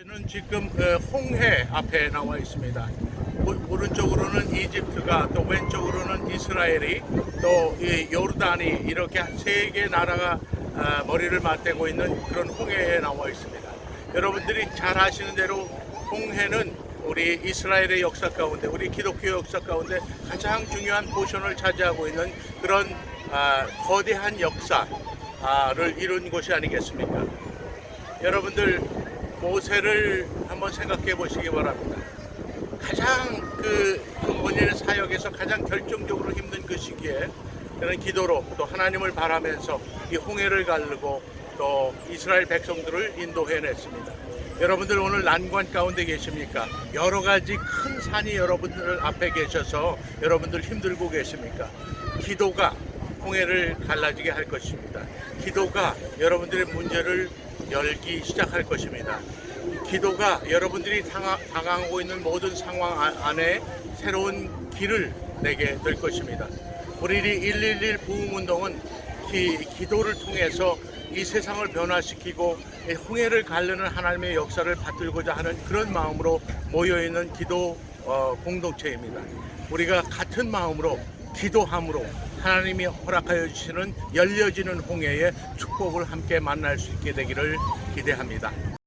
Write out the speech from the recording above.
저희는 지금 어, 홍해 앞에 나와 있습니다. 오- 오른쪽으로는 이집트가 또 왼쪽으로는 이스라엘이 또이 요르단이 이렇게 세 개 나라가 아, 머리를 맞대고 있는 그런 홍해에 나와 있습니다. 여러분들이 잘 아시는 대로 홍해는 우리 이스라엘의 역사 가운데 우리 기독교 역사 가운데 가장 중요한 포션을 차지하고 있는 그런 아, 거대한 역사를 이룬 곳이 아니겠습니까? 여러분들 모세를 한번 생각해 보시기 바랍니다. 가장 그, 그 본인의 사역에서 가장 결정적으로 힘든 그 시기에 그는 기도로 또 하나님을 바라면서 이 홍해를 가르고 또 이스라엘 백성들을 인도해냈습니다. 여러분들 오늘 난관 가운데 계십니까? 여러 가지 큰 산이 여러분들 앞에 계셔서 여러분들 힘들고 계십니까? 기도가 홍해를 갈라지게 할 것입니다. 기도가 여러분들의 문제를 열기 시작할 것입니다. 기도가 여러분들이 당하, 당하고 있는 모든 상황 아- 안에 새로운 길을 내게 될 것입니다. 우리 111 부흥운동은 기, 기도를 통해서 이 세상을 변화시키고 이 홍해를 가르는 하나님의 역사를 받들고자 하는 그런 마음으로 모여있는 기도 어, 공동체입니다. 우리가 같은 마음으로 기도함으로 하나님이 허락하여 주시는 열려지는 홍해의 축복을 함께 만날 수 있게 되기를 기대합니다.